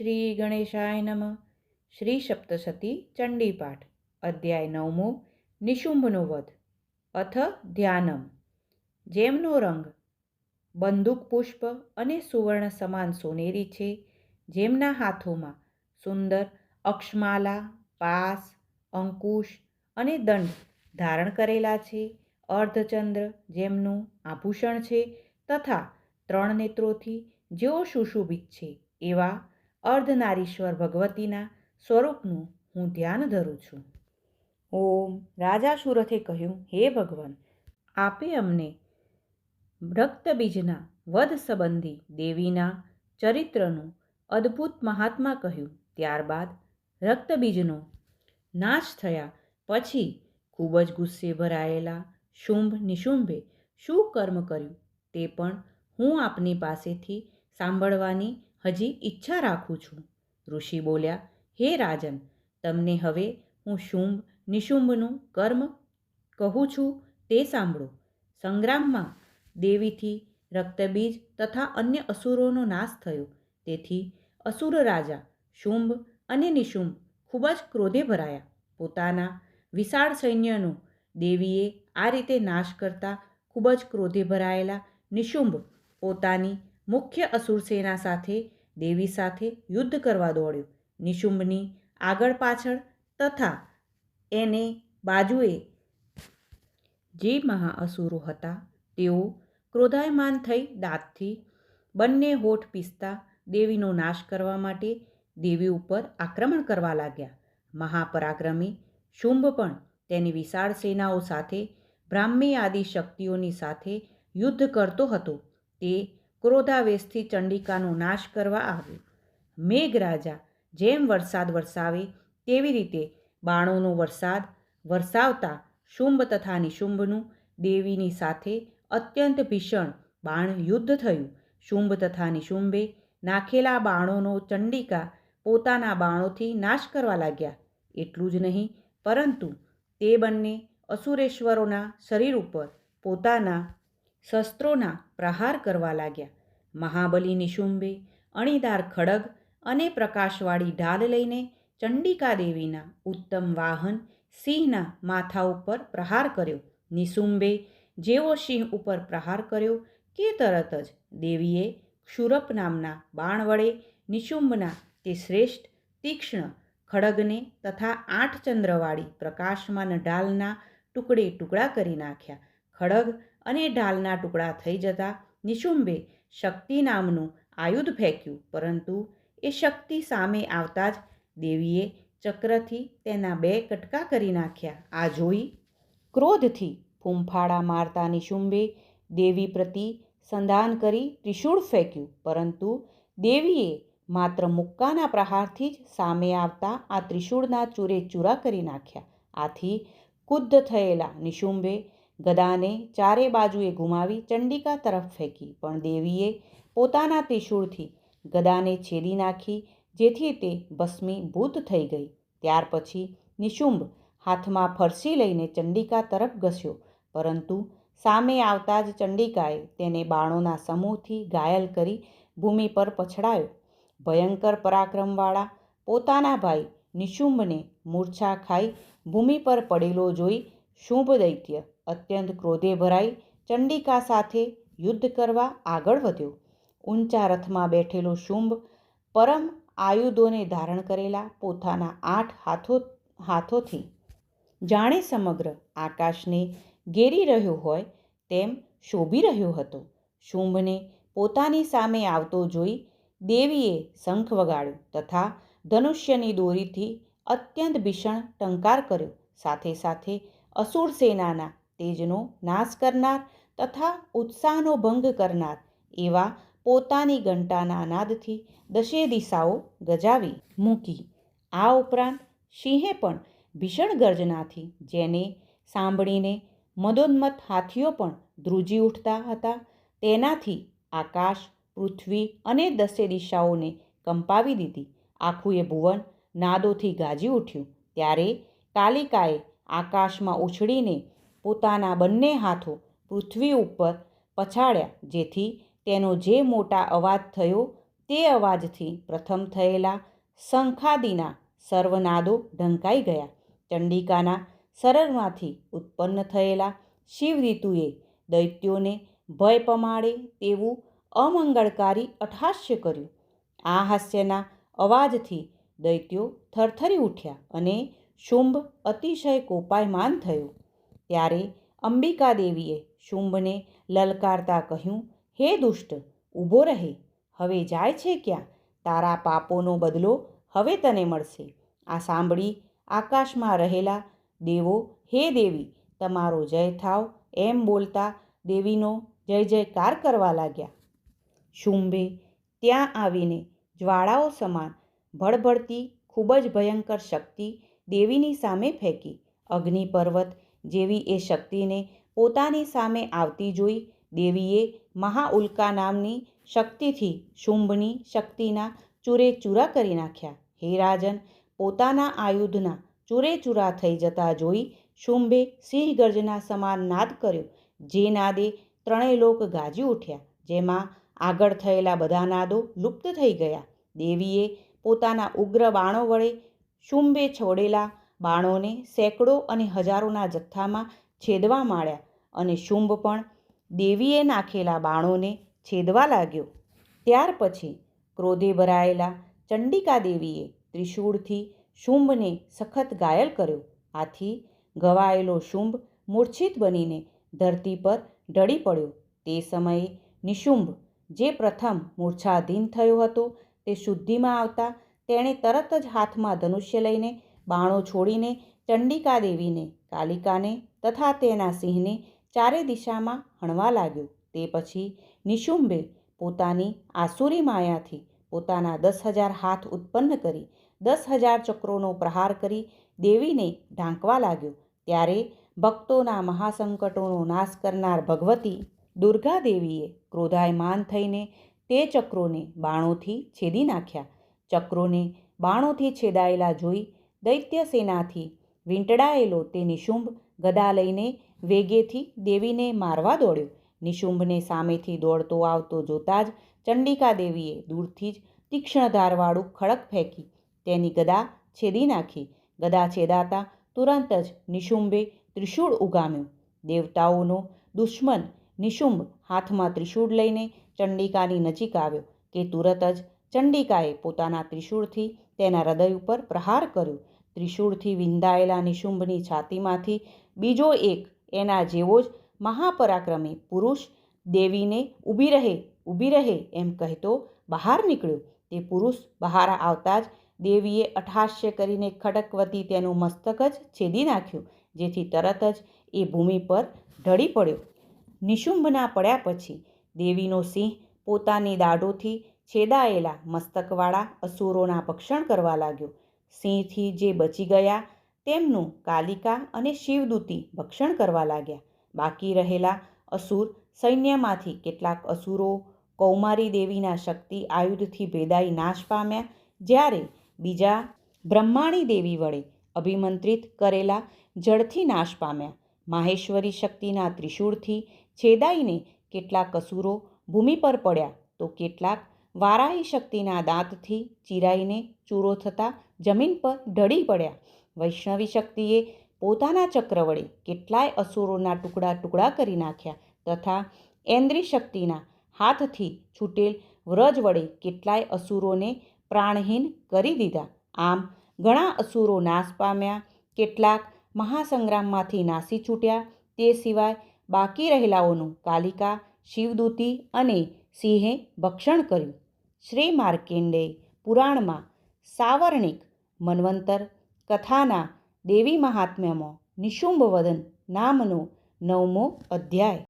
શ્રી ગણેશાય નમઃ શ્રી સપ્તસતી ચંડીપાઠ અધ્યાય નવમો નિશુંભનો વધ અથ ધ્યાનમ જેમનો રંગ બંદૂક પુષ્પ અને સુવર્ણ સમાન સોનેરી છે, જેમના હાથોમાં સુંદર અક્ષમાલા, પાસ, અંકુશ અને દંડ ધારણ કરેલા છે, અર્ધચંદ્ર જેમનું આભૂષણ છે તથા ત્રણ નેત્રોથી જેઓ સુશોભિત છે એવા અર્ધનારીશ્વર ભગવતીના સ્વરૂપનું હું ધ્યાન ધરું છું. ઓમ રાજા સુરથે કહ્યું, હે ભગવાન, આપે અમને રક્તબીજના વધ સંબંધી દેવીના ચરિત્રનું અદ્ભુત મહાત્મા કહ્યું. ત્યારબાદ રક્તબીજનો નાશ થયા. પછી ખૂબ જ ગુસ્સે ભરાયેલા શુંભ નિશુંભે શું કર્મ કર્યું તે પણ હું આપની પાસેથી સાંભળવાની હજી ઈચ્છા રાખું છું. ઋષિ બોલ્યા, હે રાજન, તમને હવે હું શુંભ, નિશુંભનું કર્મ કહું છું તે સાંભળો. સંગ્રામમાં દેવીથી રક્તબીજ તથા અન્ય અસુરોનો નાશ થયો. તેથી અસુર રાજા શુંભ અને નિશુંભ ખૂબ જ ક્રોધે ભરાયા. પોતાના વિશાળ સૈન્યનો દેવીએ આ રીતે નાશ કરતા ખૂબ જ ક્રોધે ભરાયેલા નિશુંભ પોતાની મુખ્ય અસુર સેના સાથે દેવી સાથે યુદ્ધ કરવા દોડ્યો. નિશુંભની આગળ પાછળ તથા એને બાજુએ જે મહાઅસુરો હતા, તેઓ ક્રોધાયમાન થઈ દાંતથી બંને હોઠ પીસતા દેવીનો નાશ કરવા માટે દેવી ઉપર આક્રમણ કરવા લાગ્યા. મહાપરાક્રમી શુંભ પણ તેની વિશાળ સેનાઓ સાથે બ્રાહ્મી આદિ શક્તિઓની સાથે યુદ્ધ કરતો હતો. તે ક્રોધાવેશથી ચંડિકાનો નાશ કરવા આવ્યો. મેઘરાજા જેમ વરસાદ વરસાવે, તેવી રીતે બાણોનો વરસાદ વરસાવતા શુંભ તથા નિશુંભનું દેવીની સાથે અત્યંત ભીષણ બાણ યુદ્ધ થયું. શુંભ તથા નિશુંભે નાખેલા બાણોનો ચંડિકા પોતાના બાણોથી નાશ કરવા લાગ્યા. એટલું જ નહીં, પરંતુ તે બંને અસુરેશ્વરોના શરીર ઉપર પોતાના શસ્ત્રોના પ્રહાર કરવા લાગ્યા. મહાબલી નિશુંભે અણીદાર ખડગ અને પ્રકાશવાળી ઢાલ લઈને ચંડિકા દેવીના ઉત્તમ વાહન સિંહના માથા ઉપર પ્રહાર કર્યો. નિશુંભે જેવો સિંહ ઉપર પ્રહાર કર્યો કે તરત જ દેવીએ ક્ષુરપ નામના બાણ વડે નિશુંભના તે શ્રેષ્ઠ, તીક્ષ્ણ ખડગને તથા આઠ ચંદ્રવાળી પ્રકાશમાન ઢાલના ટુકડે ટુકડા કરી નાખ્યા. ખડગ અને ઢાલના ટુકડા થઈ જતા નિશુંભે શક્તિ નામનું આયુધ ફેંક્યું. પરંતુ એ શક્તિ સામે આવતા જ દેવીએ ચક્રથી તેના બે કટકા કરી નાખ્યા. આ જોઈ ક્રોધથી ફૂંફાડા મારતા નિશુંભે દેવી પ્રતિ સંધાન કરી ત્રિશૂળ ફેંક્યું. પરંતુ દેવીએ માત્ર મુક્કાના પ્રહારથી જ સામે આવતા આ ત્રિશૂળના ચૂરે ચૂરા કરી નાખ્યા. આથી કુદ્ધ થયેલા નિશુંભે ગદાને ચારે બાજુએ ઘુમાવી ચંડિકા તરફ ફેંકી, પણ દેવીએ પોતાના ત્રિશૂળથી ગદાને છેદી નાખી, જેથી તે ભસ્મીભૂત થઈ ગઈ. ત્યાર પછી નિશુંભ હાથમાં ફરસી લઈને ચંડિકા તરફ ઘસ્યો, પરંતુ સામે આવતા જ ચંડિકાએ તેને બાણોના સમૂહથી ઘાયલ કરી ભૂમિ પર પછડાયો. ભયંકર પરાક્રમવાળા પોતાના ભાઈ નિશુંભને મૂર્છા ખાઈ ભૂમિ પર પડેલો જોઈ શુંભ દૈત્ય અત્યંત ક્રોધે ભરાઈ ચંડિકા સાથે યુદ્ધ કરવા આગળ વધ્યો. ઊંચા રથમાં બેઠેલો શુંભ પરમ આયુધોને ધારણ કરેલા પોતાના આઠ હાથો, હાથોથી. જાણે સમગ્ર આકાશને ઘેરી રહ્યો હોય તેમ શોભી રહ્યો હતો. શુંભને પોતાની સામે આવતો જોઈ દેવીએ શંખ વગાડ્યો તથા ધનુષ્યની દોરીથી અત્યંત ભીષણ ટંકાર કર્યો. સાથે સાથે અસુર સેનાના તેજનો નાશ કરનાર તથા ઉત્સાહનો ભંગ કરનાર એવા પોતાની ઘંટાના નાદથી દશે દિશાઓ ગજાવી મૂકી. આ ઉપરાંત સિંહે પણ ભીષણ ગર્જનાથી જેને સાંભળીને મદોન્મત હાથીઓ પણ ધ્રુજી ઉઠતા હતા, તેનાથી આકાશ, પૃથ્વી અને દસે દિશાઓને કંપાવી દીધી. આખું એ ભુવન નાદોથી ગાજી ઉઠ્યું. ત્યારે કાલિકાએ આકાશમાં ઉછળીને પોતાના બંને હાથો પૃથ્વી ઉપર પછાડ્યા, જેથી તેનો જે મોટા અવાજ થયો તે અવાજથી પ્રથમ થયેલા શંખાદિના સર્વનાદો ઢંકાઈ ગયા. ચંડિકાના શરીરમાંથી ઉત્પન્ન થયેલા શિવ ઋતુએ દૈત્યોને ભય પમાડે તેવું અમંગળકારી અઠાસ્ય કર્યું. આ હાસ્યના અવાજથી દૈત્યો થરથરી ઉઠ્યા અને શુંભ અતિશય કોપાયમાન થયો. ત્યારે અંબિકા દેવીએ શુંભને લલકારતા કહ્યું, હે દુષ્ટ, ઊભો રહે, હવે જાય છે ક્યાં? તારા પાપોનો બદલો હવે તને મળશે. આ સાંભળી આકાશમાં રહેલા દેવો, હે દેવી, તમારો જય થાવ. એમ બોલતા દેવીનો જય જયકાર કરવા લાગ્યા. શુંભે ત્યાં આવીને જ્વાળાઓ સમાન ભળભળતી ખૂબ જ ભયંકર શક્તિ દેવીની સામે ફેંકી. અગ્નિ પર્વત જેવી એ શક્તિને પોતાની સામે આવતી જોઈ દેવીએ મહાઉલ્કા નામની શક્તિથી શુંભની શક્તિના ચૂરેચૂરા કરી નાખ્યા. હે રાજન, પોતાના આયુધના ચૂરેચૂરા થઈ જતા જોઈ શુંભે સિંહ ગર્જના સમાન નાદ કર્યો, જે નાદે ત્રણેય લોક ગાજી ઉઠ્યા, જેમાં આગળ થયેલા બધા નાદો લુપ્ત થઈ ગયા. દેવીએ પોતાના ઉગ્ર બાણો વડે શુંભે છોડેલા બાણોને સેંકડો અને હજારોના જથ્થામાં છેદવા માંડ્યા અને શુંભ પણ દેવીએ નાખેલા બાણોને છેદવા લાગ્યો. ત્યાર પછી ક્રોધે ભરાયેલા ચંડિકા દેવીએ ત્રિશૂળથી શુંભને સખત ઘાયલ કર્યો. આથી ઘવાયેલો શુંભ મૂર્છિત બનીને ધરતી પર ઢળી પડ્યો. તે સમયે નિશુંભ જે પ્રથમ મૂર્છાધીન થયો હતો તે શુદ્ધિમાં આવતા તેણે તરત જ હાથમાં ધનુષ્ય લઈને બાણો છોડીને ચંડિકા દેવીને કાલિકાને તથા તેના સિંહને ચારે દિશામાં હણવા લાગ્યો. તે પછી નિશુંભે પોતાની આસુરી માયાથી પોતાના દસ હજાર હાથ ઉત્પન્ન કરી, દસ હજાર ચક્રોનો પ્રહાર કરી દેવીને ઢાંકવા લાગ્યો. ત્યારે ભક્તોના મહાસંકટોનો નાશ કરનાર ભગવતી દુર્ગા દેવીએ ક્રોધાયમાન થઈને તે ચક્રોને બાણોથી છેદી નાખ્યા. ચક્રોને બાણોથી છેદાયેલા જોઈ દૈત્ય સેનાથી વીંટળાયેલો તે નિશુંભ ગદા લઈને વેગેથી દેવીને મારવા દોડ્યો. નિશુંભને સામેથી દોડતો આવતો જોતાં જ ચંડિકા દેવીએ દૂરથી જ તીક્ષ્ણ ધારવાળું ખડક ફેંકી તેની ગદા છેદી નાખી. ગદા છેદાતા તુરંત જ નિશુંભે ત્રિશૂળ ઉગામ્યું. દેવતાઓનો દુશ્મન નિશુંભ હાથમાં ત્રિશૂળ લઈને ચંડિકાની નજીક આવ્યો. કે તુરત જ ચંડિકાએ પોતાના ત્રિશૂળથી તેના હૃદય ઉપર પ્રહાર કર્યો. ત્રિશૂળથી વિંધાયેલા નિશુંભની છાતીમાંથી બીજો એક એના જેવો જ મહાપરાક્રમી પુરુષ દેવીને ઊભી રહે ઊભી રહે એમ કહેતો બહાર નીકળ્યો. તે પુરુષ બહાર આવતા જ દેવીએ અઠાશ્ય કરીને ખડકવતી તેનું મસ્તક જ છેદી નાખ્યું, જેથી તરત જ એ ભૂમિ પર ઢળી પડ્યો. નિશુંભના પડ્યા પછી દેવીનો સિંહ પોતાની દાઢોથી છેદાયેલા મસ્તકવાળા અસુરોના ભક્ષણ કરવા લાગ્યો. સિંહથી જે બચી ગયા, તેમનું કાલિકા અને શિવદૂતી ભક્ષણ કરવા લાગ્યા. બાકી રહેલા અસુર સૈન્યમાંથી કેટલાક અસુરો કૌમારી દેવીના શક્તિ આયુધથી ભેદાઈ નાશ પામ્યા, જ્યારે બીજા બ્રહ્માણી દેવી વડે અભિમંત્રિત કરેલા જળથી નાશ પામ્યા. માહેશ્વરી શક્તિના ત્રિશૂળથી છેદાઈને કેટલાક અસુરો ભૂમિ પર પડ્યા તો કેટલાક વારાહી શક્તિના દાંતથી ચીરાઈને ચૂરો થતાં જમીન પર ઢળી પડ્યા. વૈષ્ણવી શક્તિએ પોતાના ચક્ર વડે કેટલાય અસુરોના ટુકડા ટુકડા કરી નાખ્યા તથા એન્દ્રી શક્તિના હાથથી છૂટેલ વ્રજ વડે કેટલાય અસુરોને પ્રાણહીન કરી દીધા. આમ ઘણા અસુરો નાશ પામ્યા, કેટલાક મહાસંગ્રામમાંથી નાસી છૂટ્યા. તે સિવાય બાકી રહેલાઓનું કાલિકા, શિવદૂતી અને સિંહે ભક્ષણ કર્યું. શ્રી માર્કેન્ડેય પુરાણમાં સાવર્ણિક મન્વંતર કથાના દેવી મહાત્મ્યમાં નિશુંભ વદન નામનો નવમો અધ્યાય